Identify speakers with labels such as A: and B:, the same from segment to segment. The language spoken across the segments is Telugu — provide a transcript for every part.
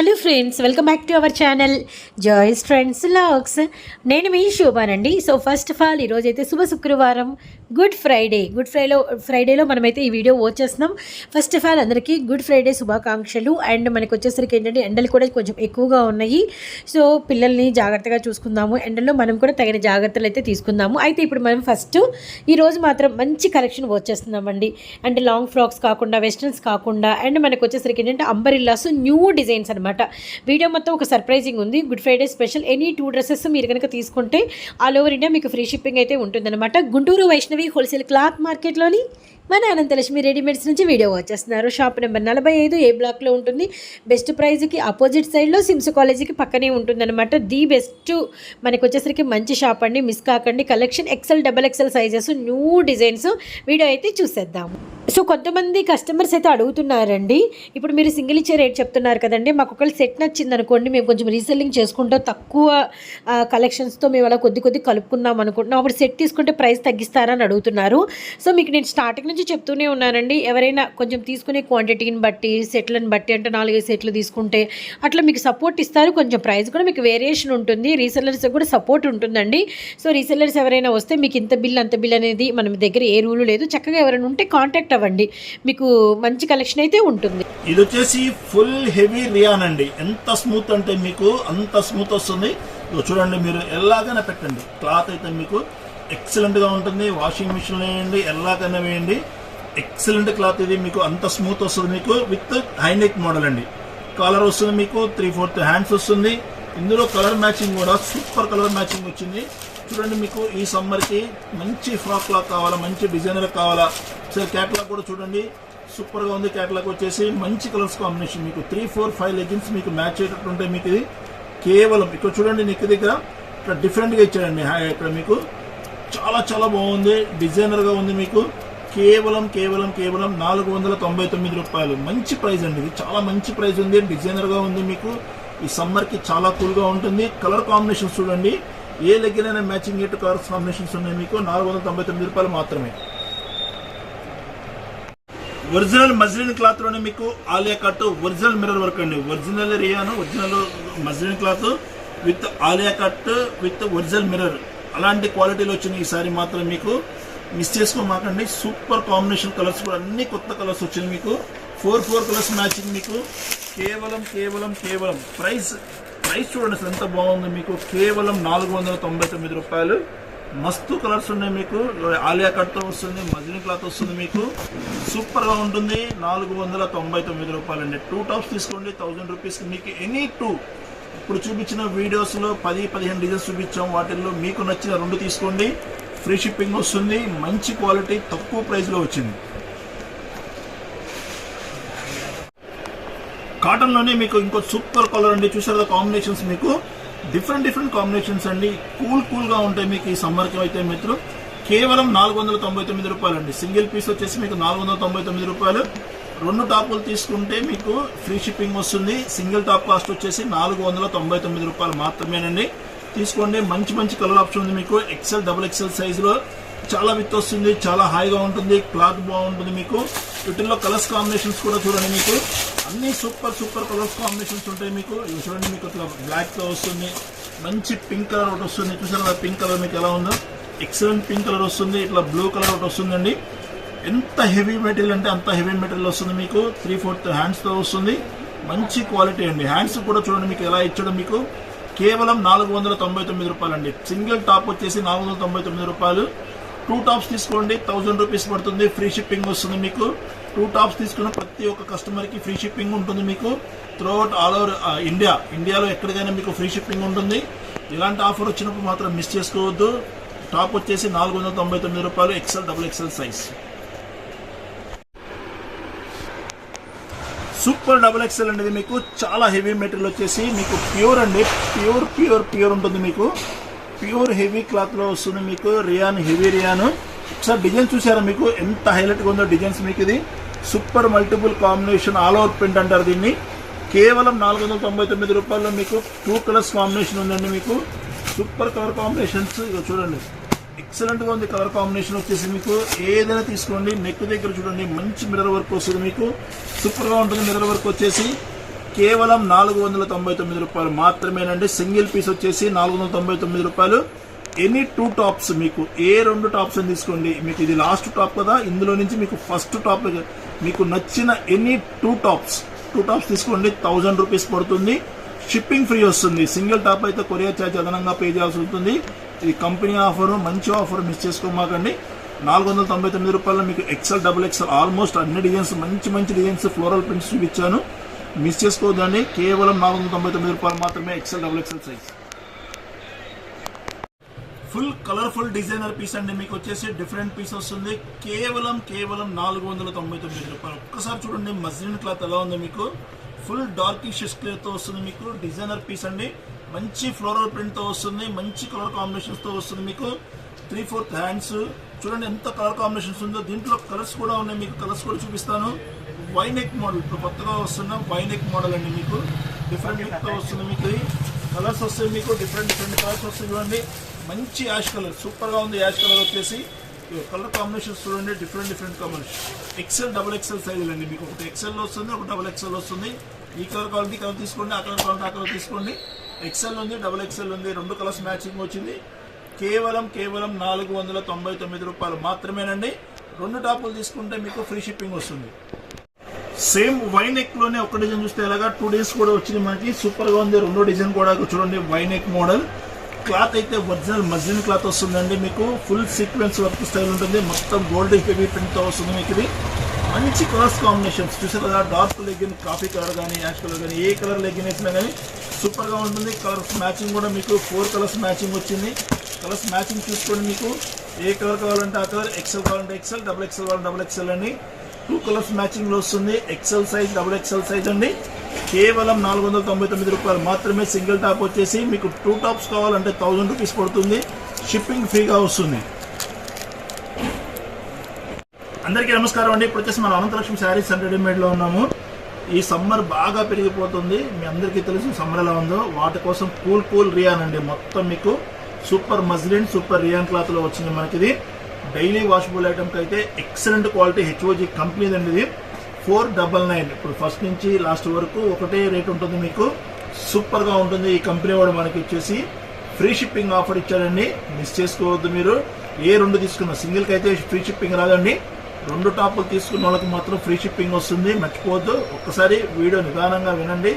A: Hello friends welcome back to our channel joys friends locks నేను మీ శోభానండి. సో ఫస్ట్ ఆఫ్ ఆల్ ఈరోజు అయితే శుభ శుక్రవారం గుడ్ ఫ్రైడే గుడ్ ఫ్రైడేలో ఫ్రైడేలో మనమైతే ఈ వీడియో వచ్చేస్తున్నాం ఫస్ట్ ఆఫ్ ఆల్ అందరికీ గుడ్ ఫ్రైడే శుభాకాంక్షలు. అండ్ మనకు వచ్చేసరికి ఏంటంటే ఎండలు కూడా కొంచెం ఎక్కువగా ఉన్నాయి. సో పిల్లల్ని జాగ్రత్తగా చూసుకుందాము. ఎండల్లో మనం కూడా తగిన జాగ్రత్తలు అయితే తీసుకుందాము. అయితే ఇప్పుడు మనం ఫస్ట్ ఈరోజు మాత్రం మంచి కలెక్షన్ వచ్చేస్తున్నామండి అంటే లాంగ్ ఫ్రాక్స్ కాకుండా వెస్ట్రన్స్ కాకుండా అండ్ మనకు వచ్చేసరికి ఏంటంటే అంబరిల్లాస్ న్యూ డిజైన్స్ అనమాట వీడియో మొత్తం ఒక సర్ప్రైజింగ్ ఉంది. Good Friday special any two dresses మీరు కనుక తీసుకుంటే ఆల్ ఓవర్ ఇండియా మీకు ఫ్రీ షిప్పింగ్ అయితే ఉంటుందన్నమాట. గుంటూరు వైష్ణవి హోల్సేల్ క్లాత్ మార్కెట్లోని మన అనంతలక్ష్మి రెడీమేడ్స్ నుంచి వీడియో వచ్చేస్తున్నారు. షాప్ నెంబర్ నలభై ఐదు ఏ బ్లాక్లో ఉంటుంది. బెస్ట్ ప్రైజ్కి ఆపోజిట్ సైడ్లో సిమ్స్ కాలేజీకి పక్కనే ఉంటుందన్నమాట. ది బెస్ట్ మనకు వచ్చేసరికి మంచి షాప్ అండి. మిస్ కాకండి. Collection XL double XL sizes new designs video అయితే చూసేద్దాము సో కొంతమంది కస్టమర్స్ అయితే అడుగుతున్నారండి. ఇప్పుడు మీరు సింగిల్ ఇచ్చే రేట్ చెప్తున్నారు కదండి. మాకు ఒకళ్ళు సెట్ నచ్చింది అనుకోండి మేము కొంచెం రీసెల్లింగ్ చేసుకుంటూ. తక్కువ కలెక్షన్స్తో మేము అలా కొద్ది కొద్ది కలుపుకుందాం అనుకుంటున్నాం. అప్పుడు సెట్ తీసుకుంటే ప్రైస్ తగ్గిస్తారా అని అడుగుతున్నారు. సో మీకు నేను స్టార్టింగ్ నుంచి చెప్తూనే ఉన్నానండి. ఎవరైనా కొంచెం తీసుకునే క్వాంటిటీని బట్టి సెట్లను బట్టి అంటే నాలుగైదు సెట్లు తీసుకుంటే అట్లా మీకు సపోర్ట్ ఇస్తారు. కొంచెం ప్రైస్ కూడా మీకు వేరియేషన్ ఉంటుంది. రీసెల్లర్స్ కూడా సపోర్ట్ ఉంటుందండి. సో రీసెల్లర్స్ ఎవరైనా వస్తే మీకు ఇంత బిల్ అంత బిల్ అనేది మన దగ్గర ఏ రూలు లేదు. చక్కగా ఎవరైనా ఉంటే కాంటాక్ట్ అవ్వండి మీకు మంచి కలెక్షన్ అయితే ఉంటుంది.
B: ఇది వచ్చేసి ఫుల్ హెవీ రియాన్ అండి. ఎంత స్మూత్ అంటే మీకు అంత స్మూత్ వస్తుంది. చూడండి మీరు ఎలాగైనా పెట్టండి. క్లాత్ అయితే మీకు ఎక్సలెంట్గా ఉంటుంది. వాషింగ్ మిషన్ వేయండి ఎలాగైనా వేయండి. ఎక్సలెంట్ క్లాత్ ఇది మీకు అంత స్మూత్ వస్తుంది మీకు విత్ హైనెక్ మోడల్ అండి. కలర్ వస్తుంది మీకు త్రీ ఫోర్త్ హ్యాండ్స్ వస్తుంది. ఇందులో కలర్ మ్యాచింగ్ కూడా సూపర్ కలర్ మ్యాచింగ్ వచ్చింది. చూడండి మీకు ఈ సమ్మర్కి మంచి ఫ్రాక్ లాగా కావాలా మంచి డిజైనర్ కావాలా. సార్ క్యాట్లాగ్ కూడా చూడండి. సూపర్గా ఉంది క్యాట్లాగ్ వచ్చేసి. మంచి కలర్స్ కాంబినేషన్ మీకు. త్రీ ఫోర్ ఫైవ్ లెగిన్స్ మీకు మ్యాచ్ అయ్యేటట్టు ఉంటాయి మీకు ఇది. కేవలం ఇక్కడ చూడండి నెక్ దగ్గర. ఇక్కడ డిఫరెంట్గా ఇచ్చాడండి ఇక్కడ మీకు. చాలా చాలా బాగుంది. డిజైనర్గా ఉంది మీకు. కేవలం కేవలం కేవలం నాలుగు వందల తొంభై తొమ్మిది రూపాయలు. మంచి ప్రైస్ అండి ఇది. చాలా మంచి ప్రైస్ ఉంది. డిజైనర్గా ఉంది మీకు. ఈ సమ్మర్కి చాలా కూల్గా ఉంటుంది. కలర్ కాంబినేషన్స్ చూడండి. ఏ దగ్గరైనా మ్యాచింగ్ ఎయిట్ కలర్స్ కాంబినేషన్స్ ఉన్నాయి మీకు? నాలుగు వందల తొంభై తొమ్మిది రూపాయలు మాత్రమే. ఒరిజినల్ మజ్లిన్ క్లాత్లోనే మీకు Alia cut original mirror work అండి. Original రియాను original muslin cloth with Alia cut with original mirror అలాంటి క్వాలిటీలో వచ్చిన ఈసారి మాత్రం మీకు మిస్ చేసుకోమాకండి. సూపర్ కాంబినేషన్ కలర్స్ కూడా అన్ని కొత్త కలర్స్ వచ్చింది మీకు. ఫోర్ ఫోర్ కలర్స్ మ్యాచింగ్ మీకు. కేవలం కేవలం కేవలం ప్రైస్ ప్రైస్ చూడండి అసలు ఎంత బాగుంది మీకు? కేవలం నాలుగు వందల తొంభై తొమ్మిది రూపాయలు. మస్తు కలర్స్ ఉన్నాయి మీకు. ఆలియా కట్తో వస్తుంది మజిలీ క్లాత్ వస్తుంది మీకు. సూపర్గా ఉంటుంది. నాలుగు వందల తొంభై తొమ్మిది రూపాయలు అండి టూ టాప్స్ తీసుకోండి థౌసండ్ రూపీస్ మీకు ఎనీ టూ ఇప్పుడు చూపించిన వీడియోస్లో పది పదిహేను డిజైన్స్ చూపించాం. వాటిల్లో మీకు నచ్చిన రెండు తీసుకోండి. ఫ్రీ షిప్పింగ్ వస్తుంది. మంచి క్వాలిటీ తక్కువ ప్రైస్లో వచ్చింది. కాటన్లోనే మీకు ఇంకో సూపర్ కలర్ అండి. చూసారు కాంబినేషన్స్ మీకు. డిఫరెంట్ డిఫరెంట్ కాంబినేషన్స్ అండి. కూల్ కూల్గా ఉంటాయి మీకు ఈ సమ్మర్కి అయితే మిత్రులు కేవలం నాలుగు వందల తొంభై తొమ్మిది రూపాయలు అండి సింగిల్ పీస్ వచ్చేసి మీకు నాలుగు వందల తొంభై తొమ్మిది రూపాయలు. రెండు టాపులు తీసుకుంటే మీకు ఫ్రీ షిప్పింగ్ వస్తుంది. సింగిల్ టాప్ కాస్ట్ వచ్చేసి నాలుగు వందల తొంభై తొమ్మిది రూపాయలు మాత్రమేనండి. తీసుకోండి. మంచి మంచి కలర్ ఆప్షన్ ఉంది మీకు. ఎక్సెల్ డబుల్ ఎక్సెల్ సైజులో చాలా విత్ వస్తుంది చాలా హాయిగా ఉంటుంది క్లాత్ బాగుంటుంది మీకు. వీటిల్లో కలర్స్ కాంబినేషన్స్ కూడా చూడండి మీకు. అన్ని సూపర్ సూపర్ కలర్స్ కాంబినేషన్స్ ఉంటాయి మీకు. ఇవి చూడండి మీకు ఇట్లా బ్లాక్తో వస్తుంది. మంచి పింక్ కలర్ ఒకటి వస్తుంది. చూసారా పింక్ కలర్ మీకు ఎలా ఉందో? ఎక్సలెంట్ పింక్ కలర్ వస్తుంది. ఇట్లా బ్లూ కలర్ ఒకటి వస్తుందండి. ఎంత హెవీ మెటీరియల్ అంటే అంత హెవీ మెటీరియల్ వస్తుంది మీకు. త్రీ ఫోర్త్ హ్యాండ్స్తో వస్తుంది. మంచి క్వాలిటీ అండి. హ్యాండ్స్ కూడా చూడండి మీకు ఎలా ఇచ్చడం మీకు. కేవలం నాలుగు వందల తొంభై తొమ్మిది రూపాయలు అండి సింగిల్ టాప్ వచ్చేసి నాలుగు వందల తొంభై తొమ్మిది రూపాయలు. టూ టాప్స్ తీసుకోండి థౌసండ్ రూపీస్ పడుతుంది ఫ్రీ షిప్పింగ్ వస్తుంది మీకు. టూ టాప్స్ తీసుకున్న ప్రతి ఒక్క కస్టమర్కి ఫ్రీ షిప్పింగ్ ఉంటుంది మీకు. త్రూఅవుట్ ఆల్ ఓవర్ ఇండియా ఇండియాలో ఎక్కడికైనా మీకు ఫ్రీ షిప్పింగ్ ఉంటుంది. ఇలాంటి ఆఫర్ వచ్చినప్పుడు మాత్రం మిస్ చేసుకోవద్దు. టాప్ వచ్చేసి నాలుగు వందల తొంభై తొమ్మిది రూపాయలు XL double XL size super double XL అనేది మీకు చాలా హెవీ మెటీరియల్ వచ్చేసి మీకు ప్యూర్ అండి. ప్యూర్ ప్యూర్ ప్యూర్ ఉంటుంది మీకు. ప్యూర్ హెవీ క్లాత్లో వస్తుంది మీకు రియాన్ హెవీ రియాన్. ఒకసారి డిజైన్ చూసారా మీకు? ఎంత హైలైట్గా ఉందో డిజైన్స్ మీకు ఇది. Super multiple combination all over print అంటారు దీన్ని. కేవలం నాలుగు వందల తొంభై తొమ్మిది రూపాయల్లో మీకు టూ కలర్స్ కాంబినేషన్ ఉందండి మీకు. Super colour combinations. ఇక చూడండి. ఎక్సలెంట్గా ఉంది కలర్ కాంబినేషన్ వచ్చేసి మీకు. ఏదైనా తీసుకోండి నెక్ దగ్గర చూడండి. మంచి మిర్రర్ వర్క్ వస్తుంది మీకు. సూపర్గా ఉంటుంది మిర్రర్ వర్క్ వచ్చేసి. కేవలం నాలుగు వందల తొంభై తొమ్మిది రూపాయలు మాత్రమేనండి. సింగిల్ పీస్ వచ్చేసి నాలుగు వందల తొంభై తొమ్మిది రూపాయలు. ఎనీ టూ టాప్స్ మీకు ఏ రెండు టాప్స్ అని తీసుకోండి. మీకు ఇది లాస్ట్ టాప్ కదా. ఇందులో నుంచి మీకు ఫస్ట్ టాప్ మీకు నచ్చిన any two tops two tops తీసుకోండి. థౌజండ్ రూపీస్ పడుతుంది. షిప్పింగ్ ఫ్రీ వస్తుంది. సింగిల్ టాప్ అయితే కొరియర్ ఛార్జ్ అదనంగా పే చేయాల్సి ఉంటుంది ఇది కంపెనీ ఆఫర్ మంచి ఆఫర్ మిస్ చేసుకోమాకండి. నాలుగు వందల తొంభై తొమ్మిది రూపాయలు మీకు ఎక్సెల్ డబుల్ ఎక్సెల్ ఆల్మోస్ట్ అన్ని డిజైన్స్ మంచి మంచి డిజైన్స్ ఫ్లోరల్ ప్రింట్స్ చూపించాను. మిస్ చేసుకోవద్దండి. కేవలం నాలుగు వందల తొంభై తొమ్మిది రూపాయలు మాత్రమే XL double XL size full colourful designer piece అండి. మీకు వచ్చేసి డిఫరెంట్ పీస్ వస్తుంది. కేవలం కేవలం నాలుగు వందల తొంభై తొమ్మిది రూపాయలు. ఒక్కసారి చూడండి మజ్లిన్ క్లాత్ ఎలా ఉంది మీకు? ఫుల్ డార్కింగ్ షెస్తో వస్తుంది మీకు. డిజైనర్ పీస్ అండి. మంచి ఫ్లోరల్ ప్రింట్తో వస్తుంది. మంచి కలర్ కాంబినేషన్స్తో వస్తుంది మీకు. త్రీ ఫోర్త్ హ్యాండ్స్ చూడండి ఎంత కలర్ కాంబినేషన్స్ ఉందో. దీంట్లో కలర్స్ కూడా ఉన్నాయి. మీకు కలర్స్ కూడా చూపిస్తాను. వైనెక్ మోడల్ ఇప్పుడు కొత్తగా వస్తున్న వైనెక్ మోడల్ అండి మీకు. డిఫరెంట్ లుక్తో వస్తుంది మీకు కలర్స్ వస్తాయి మీకు డిఫరెంట్ డిఫరెంట్ కలర్స్ వస్తాయి చూడండి. మంచి యాష్ కలర్ సూపర్గా ఉంది యాష్ కలర్ వచ్చేసి. కలర్ కాంబినేషన్స్ చూడండి different different combination XL double XL size అండి మీకు. ఒకటి ఎక్సెల్ వస్తుంది ఒక డబుల్ ఎక్సెల్ వస్తుంది. ఈ కలర్ కావాలంటే ఈ కలర్ తీసుకోండి ఆ కలర్ కావాలంటే ఆ కలర్ తీసుకోండి. ఎక్సెల్ ఉంది డబుల్ ఎక్సెల్ ఉంది. రెండు కలర్స్ మ్యాచింగ్ వచ్చింది. కేవలం కేవలం నాలుగు వందల తొంభై తొమ్మిది రూపాయలు మాత్రమేనండి. రెండు టాపులు తీసుకుంటే మీకు ఫ్రీ షిప్పింగ్ వస్తుంది. సేమ్ వైన్ నెక్లోనే ఒక డిజైన్ చూస్తే ఎలాగా? టూ డేస్ కూడా వచ్చింది మనకి. సూపర్గా ఉంది. రెండో డిజైన్ కూడా చూడండి వైన్ నెక్ మోడల్ క్లాత్ అయితే ఒరిజినల్ మజిన్ క్లాత్ వస్తుందండి మీకు. ఫుల్ సీక్వెన్స్ వర్క్ స్టైల్ ఉంటుంది. మొత్తం గోల్డ్ హెవీ ప్రింట్తో వస్తుంది మీకు ఇది. మంచి కలర్స్ కాంబినేషన్స్ చూసారు కదా డార్క్ లెగ్గిన్ కాఫీ కలర్ కానీ యాష్ కలర్ కానీ ఏ కలర్ లెగ్గిన్ వేసినా కానీ సూపర్గా ఉంటుంది. కలర్స్ మ్యాచింగ్ కూడా మీకు. ఫోర్ కలర్స్ మ్యాచింగ్ వచ్చింది. కలర్స్ మ్యాచింగ్ చూసుకోండి మీకు ఏ కలర్ కావాలంటే ఆ కలర్ ఎక్సెల్ కావాలంటే ఎక్సెల్ డబుల్ ఎక్సెల్ కావాలంటే డబుల్ ఎక్సెల్ అండి. టూ కలర్స్ మ్యాచింగ్లో వస్తుంది. XL size double XL size అండి. కేవలం నాలుగు వందల తొంభై తొమ్మిది రూపాయలు మాత్రమే సింగిల్ టాప్ వచ్చేసి మీకు టూ టాప్స్ కావాలంటే థౌజండ్ రూపీస్ పడుతుంది. షిప్పింగ్ ఫ్రీగా వస్తుంది. అందరికీ నమస్కారం అండి. ఇప్పుడు వచ్చేసి మనం అనంతలక్ష్మి శారీస్ అండ్ రెడీమేడ్లో ఉన్నాము. ఈ సమ్మర్ బాగా పెరిగిపోతుంది. మీ అందరికీ తెలుసు సమ్మర్ ఎలా ఉందో. వాటి కోసం కూల్ కూల్ రియాన్ అండి. మొత్తం మీకు సూపర్ మజ్లిన్ సూపర్ రియాన్ క్లాత్లో వచ్చింది మనకిది. డైలీ వాషబుల్ ఐటమ్కి అయితే ఎక్సలెంట్ క్వాలిటీ హెచ్ఓజీ కంపెనీ అండి ఇది. Four double nine. ఇప్పుడు ఫస్ట్ నుంచి లాస్ట్ వరకు ఒకటే రేట్ ఉంటుంది మీకు. సూపర్గా ఉంటుంది. ఈ కంపెనీ వాడు మనకి వచ్చేసి ఫ్రీ షిప్పింగ్ ఆఫర్ ఇచ్చాడండి. మిస్ చేసుకోవద్దు మీరు. ఏ రెండు తీసుకున్న సింగిల్కి అయితే ఫ్రీ షిప్పింగ్ రాదండి. రెండు టాపులు తీసుకున్న వాళ్ళకి మాత్రం ఫ్రీ షిప్పింగ్ వస్తుంది. మర్చిపోవద్దు. ఒక్కసారి వీడియో నిదానంగా వినండి.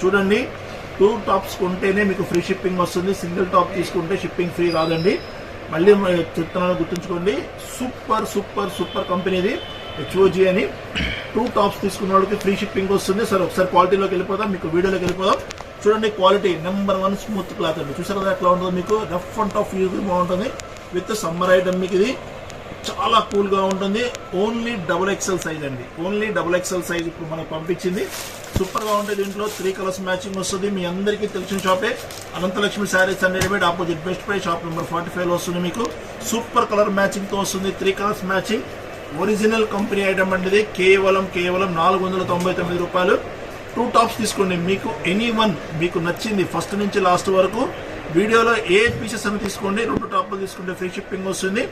B: చూడండి. టూ టాప్స్ కొంటేనే మీకు ఫ్రీ షిప్పింగ్ వస్తుంది. సింగిల్ టాప్ తీసుకుంటే షిప్పింగ్ ఫ్రీ రాదండి. మళ్ళీ చెప్తున్నాను గుర్తుంచుకోండి. సూపర్ సూపర్ సూపర్ కంపెనీది హెచ్ఓజీ అని. టూ టాప్స్ తీసుకున్న వాళ్ళకి ఫ్రీ షిప్పింగ్ వస్తుంది. సరే ఒకసారి క్వాలిటీలోకి వెళ్ళిపోదాం. మీకు వీడియోలోకి వెళ్ళిపోదాం. చూడండి quality. Number one smooth cloth అండి. చూసారు కదా ఎట్లా ఉంటుందో మీకు? రఫ్ అండ్ టఫ్ యూజ్ బాగుంటుంది. విత్ సమ్మర్ ఐటమ్ మీకు ఇది. చాలా కూల్గా ఉంటుంది. ఓన్లీ డబుల్ ఎక్సెల్ సైజ్ అండి. ఓన్లీ డబుల్ ఎక్సెల్ సైజ్ ఇప్పుడు మనకు పంపించింది. సూపర్గా దీంట్లో త్రీ కలర్స్ మ్యాచింగ్ వస్తుంది. మీ అందరికీ తెలిసిన షాపే. Ananthalakshmi sarees and readymade opposite best price shop number forty five వస్తుంది మీకు. సూపర్ కలర్ మ్యాచింగ్తో వస్తుంది three colours matching. Original company item అండి కేవలం కేవలం నాలుగు వందల తొంభై తొమ్మిది రూపాయలు. టూ టాప్స్ తీసుకోండి. మీకు ఎనీ వన్ మీకు నచ్చింది ఫస్ట్ నుంచి లాస్ట్ వరకు. వీడియోలో ఏ పీసెస్ అని తీసుకోండి. రెండు టాప్లు తీసుకుంటే ఫ్రీ షిప్పింగ్ వస్తుంది.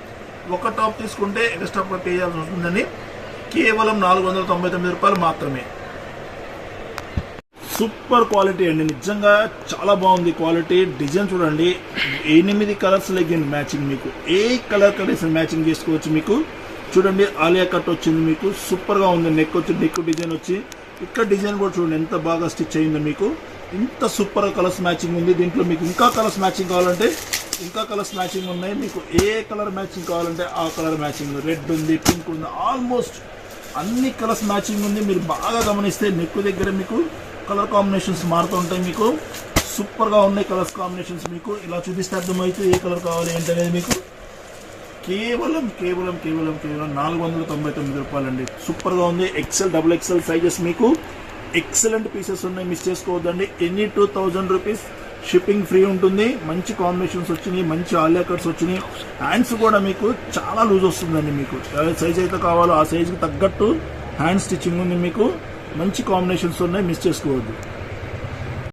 B: ఒక టాప్ తీసుకుంటే ఎక్స్ట్రా పే చేయాల్సి వస్తుందండి. కేవలం నాలుగు వందల తొంభై తొమ్మిది రూపాయలు మాత్రమే. సూపర్ క్వాలిటీ అండి. నిజంగా చాలా బాగుంది క్వాలిటీ. డిజైన్ చూడండి. ఎనిమిది కలర్స్ లెగ్గిన్ మ్యాచింగ్ మీకు. ఏ కలర్ కలర్స్ మ్యాచింగ్ చేసుకోవచ్చు మీకు? చూడండి ఆలియా కట్ వచ్చింది మీకు. సూపర్గా ఉంది. నెక్ వచ్చి నెక్ డిజైన్ వచ్చి. ఇక్కడ డిజైన్ కూడా చూడండి ఎంత బాగా స్టిచ్ అయిందో మీకు. ఇంత సూపర్ కలర్స్ మ్యాచింగ్ ఉంది. దీంట్లో మీకు ఇంకా కలర్స్ మ్యాచింగ్ కావాలంటే ఇంకా కలర్స్ మ్యాచింగ్ ఉన్నాయి. మీకు ఏ కలర్ మ్యాచింగ్ కావాలంటే ఆ కలర్ మ్యాచింగ్ రెడ్ ఉంది పింక్ ఉంది. ఆల్మోస్ట్ అన్ని కలర్స్ మ్యాచింగ్ ఉంది. మీరు బాగా గమనిస్తే నెక్ దగ్గర మీకు కలర్ కాంబినేషన్స్ మారుతూ ఉంటాయి మీకు. సూపర్గా ఉన్నాయి కలర్స్ కాంబినేషన్స్ మీకు. ఇలా చూపిస్తే అర్థమైతే ఏ కలర్ కావాలి ఏంటనేది మీకు. కేవలం కేవలం కేవలం కేవలం నాలుగు వందల తొంభై తొమ్మిది రూపాయలండి. సూపర్గా ఉంది. ఎక్సెల్ డబుల్ ఎక్సెల్ సైజెస్ మీకు. ఎక్సలెంట్ పీసెస్ ఉన్నాయి. మిస్ చేసుకోవద్దండి. Any two thousand rupees shipping free ఉంటుంది. మంచి కాంబినేషన్స్ వచ్చినాయి. మంచి ఆలియా కట్స్ వచ్చినాయి. హ్యాండ్స్ కూడా మీకు చాలా లూజ్ వస్తుందండి మీకు. ఏ సైజ్ అయితే కావాలో ఆ సైజుకి తగ్గట్టు హ్యాండ్ స్టిచ్చింగ్ ఉంది మీకు. మంచి కాంబినేషన్స్ ఉన్నాయి మిస్ చేసుకోవద్దు.